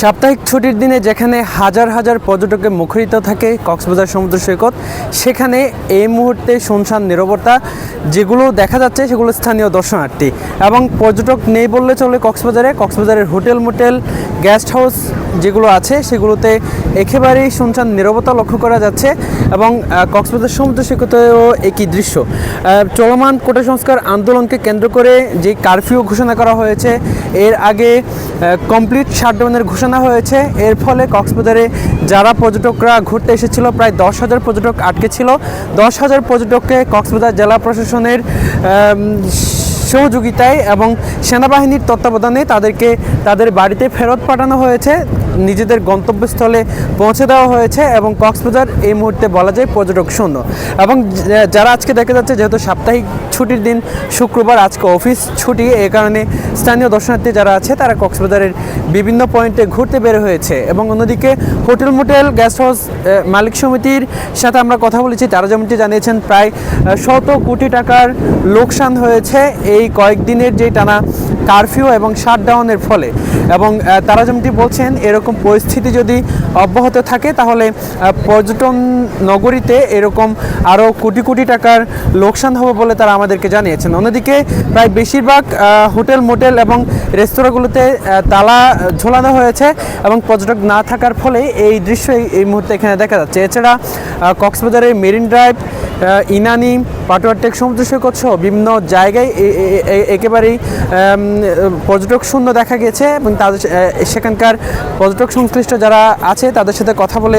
সাপ্তাহিক ছুটির দিনে যেখানে হাজার হাজার পর্যটকে মুখরিত থাকে কক্সবাজার সমুদ্র সৈকত, সেখানে এই মুহূর্তে শুনশান নিরবতা, যেগুলো দেখা যাচ্ছে সেগুলো স্থানীয় দর্শনার্থী। এবং পর্যটক নেই বললে চলে কক্সবাজারে, কক্সবাজারের হোটেল, মোটেল গেস্ট হাউস যেগুলো আছে সেগুলোতে একেবারেই শুনশান নিরবতা লক্ষ্য করা যাচ্ছে এবং কক্সবাজার সমুদ্র সৈকতেও একই দৃশ্য। চলমান কোটা সংস্কার আন্দোলনকে কেন্দ্র করে যে কারফিউ ঘোষণা করা হয়েছে, এর আগে কমপ্লিট শাটডাউনের ঘোষণা হয়েছে। এর ফলে কক্সবাজারে যারা পর্যটকরা ঘুরতে এসেছিল, প্রায় দশ হাজার পর্যটক আটকে ছিল। দশ হাজার পর্যটককে কক্সবাজার জেলা প্রশাসনের সহযোগিতায় এবং সেনাবাহিনীর তত্ত্বাবধানে তাদেরকে তাদের বাড়িতে ফেরত পাঠানো হয়েছে। নিজেদের গন্তব্যস্থলে পৌঁছে দেওয়া হয়েছে এবং কক্সবাজার এই মুহূর্তে বলা যায় পর্যটক শূন্য। এবং যারা আজকে দেখা যাচ্ছে, যেহেতু সাপ্তাহিক ছুটির দিন, শুক্রবার আজকে অফিস ছুটি এই কারণে স্থানীয় দর্শনার্থী যারা আছে, তারা কক্সবাজারের বিভিন্ন পয়েন্টে ঘুরতে বের হয়েছে। এবং অন্যদিকে হোটেল মোটেল গেস্ট হাউস মালিক সমিতির সাথে আমরা কথা বলেছি, তারা যেমনটি জানিয়েছেন, প্রায় শত কোটি টাকার লোকসান হয়েছে এই কয়েকদিনের যে টানা কারফিউ এবং শাটডাউনের ফলে। এবং তারা যেমনটি বলছেন, এরকম পরিস্থিতি যদি অব্যাহত থাকে, তাহলে পর্যটন নগরীতে এরকম আরও কোটি কোটি টাকার লোকসান হবে বলে তারা আমাদেরকে জানিয়েছেন। অন্যদিকে, প্রায় বেশিরভাগ হোটেল, মোটেল এবং রেস্তোরাঁগুলোতে তালা ঝোলানো হয়েছে এবং পর্যটক না থাকার ফলে এই দৃশ্য এই- এই মুহূর্তে এখানে দেখা যাচ্ছে। এছাড়া কক্সবাজারের মেরিন ড্রাইভ ইনানি পাটুয়ারটেক সমুদ্র সৈকত সহ বিভিন্ন জায়গায় একেবারেই পর্যটক শূন্য দেখা গেছে এবং তাদের সেখানকার পর্যটক সংশ্লিষ্ট যারা আছে তাদের সাথে কথা বলে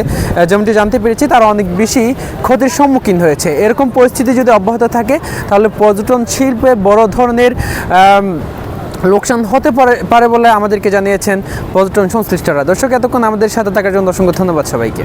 যেমনটি জানতে পেরেছি তারা অনেক বেশি ক্ষতির সম্মুখীন হয়েছে। এরকম পরিস্থিতি যদি অব্যাহত থাকে, তাহলে পর্যটন শিল্পে বড় ধরনের লোকসান হতে পারে পারে বলে আমাদেরকে জানিয়েছেন পর্যটন সংশ্লিষ্টরা। দর্শক, এতক্ষণ আমাদের সাথে থাকার জন্য অসংখ্য ধন্যবাদ সবাইকে।